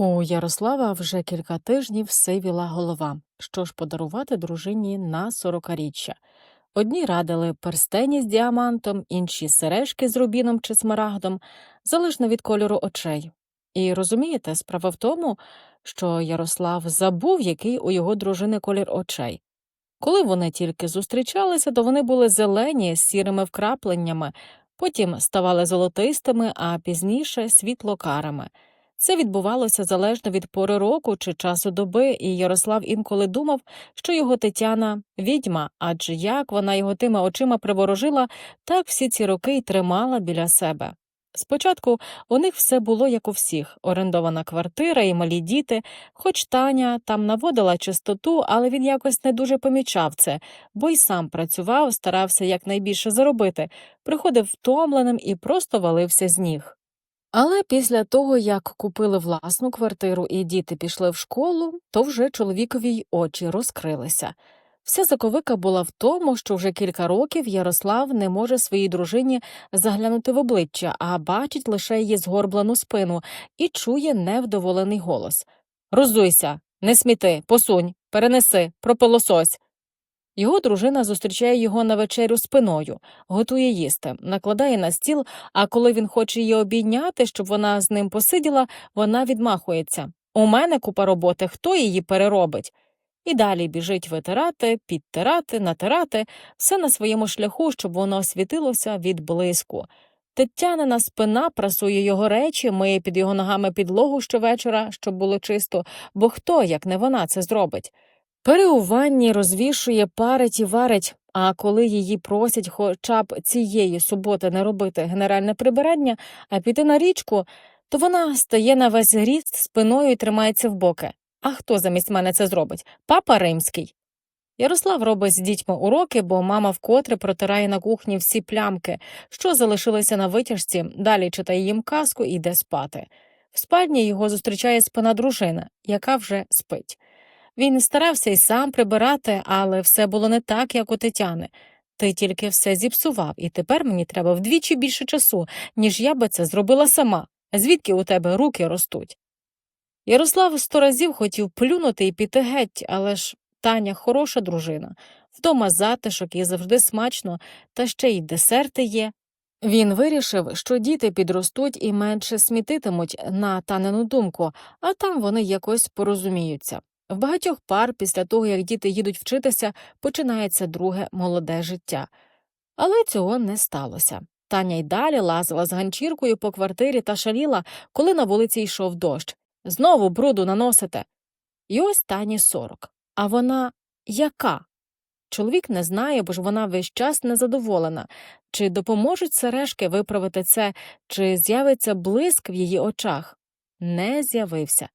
У Ярослава вже кілька тижнів сивіла голова. Що ж подарувати дружині на сорокаріччя? Одні радили перстені з діамантом, інші сережки з рубіном чи смарагдом, залежно від кольору очей. І розумієте, справа в тому, що Ярослав забув, який у його дружини колір очей. Коли вони тільки зустрічалися, то вони були зелені з сірими вкрапленнями, потім ставали золотистими, а пізніше світло-карими. Це відбувалося залежно від пори року чи часу доби, і Ярослав інколи думав, що його Тетяна відьма, адже як вона його тими очима приворожила, так всі ці роки й тримала біля себе. Спочатку у них все було як у всіх орендована квартира і малі діти, хоч Таня там наводила чистоту, але він якось не дуже помічав це, бо й сам працював, старався якнайбільше заробити, приходив втомленим і просто валився з ніг. Але після того, як купили власну квартиру і діти пішли в школу, то вже чоловікові й очі розкрилися. Вся заковика була в тому, що вже кілька років Ярослав не може своїй дружині заглянути в обличчя, а бачить лише її згорблену спину і чує невдоволений голос Розуйся, не сміти, посунь, перенеси, пропилосось. Його дружина зустрічає його на вечерю спиною, готує їсти, накладає на стіл, а коли він хоче її обійняти, щоб вона з ним посиділа, вона відмахується. У мене купа роботи, хто її переробить? І далі біжить витирати, підтирати, натирати, все на своєму шляху, щоб воно освітилося від блиску. Тетянина спина прасує його речі, миє під його ногами підлогу щовечора, щоб було чисто, бо хто, як не вона, це зробить? Пере у ванні розвішує, парить і варить, а коли її просять хоча б цієї суботи не робити генеральне прибирання, а піти на річку, то вона стає на весь ріст спиною і тримається в боки. А хто замість мене це зробить? Папа римський. Ярослав робить з дітьми уроки, бо мама вкотре протирає на кухні всі плямки, що залишилися на витяжці, далі читає їм казку і йде спати. В спальні його зустрічає спина дружина, яка вже спить. Він старався й сам прибирати, але все було не так, як у Тетяни. Ти тільки все зіпсував, і тепер мені треба вдвічі більше часу, ніж я би це зробила сама. Звідки у тебе руки ростуть? Ярослав сто разів хотів плюнути і піти геть, але ж Таня хороша дружина, вдома затишок і завжди смачно, та ще й десерти є. Він вирішив, що діти підростуть і менше смітитимуть на танену думку, а там вони якось порозуміються. В багатьох пар після того, як діти їдуть вчитися, починається друге молоде життя. Але цього не сталося. Таня й далі лазила з ганчіркою по квартирі та шаліла, коли на вулиці йшов дощ. Знову бруду наносите. І ось Тані сорок. А вона яка? Чоловік не знає, бо ж вона весь час незадоволена. Чи допоможуть сережки виправити це, чи з'явиться блиск в її очах? Не з'явився.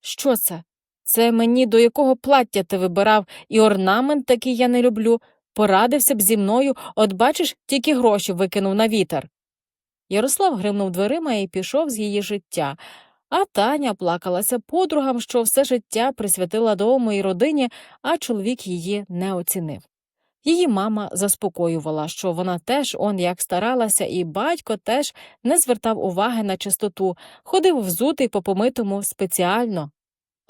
Що це? Це мені до якого плаття ти вибирав, і орнамент такий я не люблю. Порадився б зі мною, от бачиш, тільки гроші викинув на вітер. Ярослав гримнув дверима і пішов з її життя, а Таня плакалася подругам, що все життя присвятила дому і родині, а чоловік її не оцінив. Її мама заспокоювала, що вона теж он як старалася, і батько теж не звертав уваги на чистоту, ходив взутий по помитому спеціально.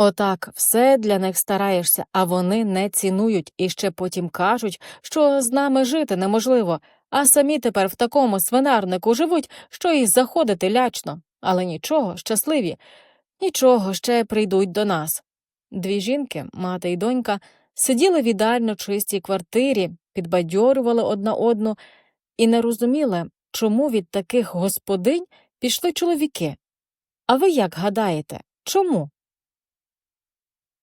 Отак все для них стараєшся, а вони не цінують і ще потім кажуть, що з нами жити неможливо, а самі тепер в такому свинарнику живуть, що і заходити лячно. Але нічого, щасливі, нічого ще прийдуть до нас. Дві жінки, мати й донька, сиділи в ідеально чистій квартирі, підбадьорювали одна одну і не розуміли, чому від таких господинь пішли чоловіки. А ви як гадаєте, чому?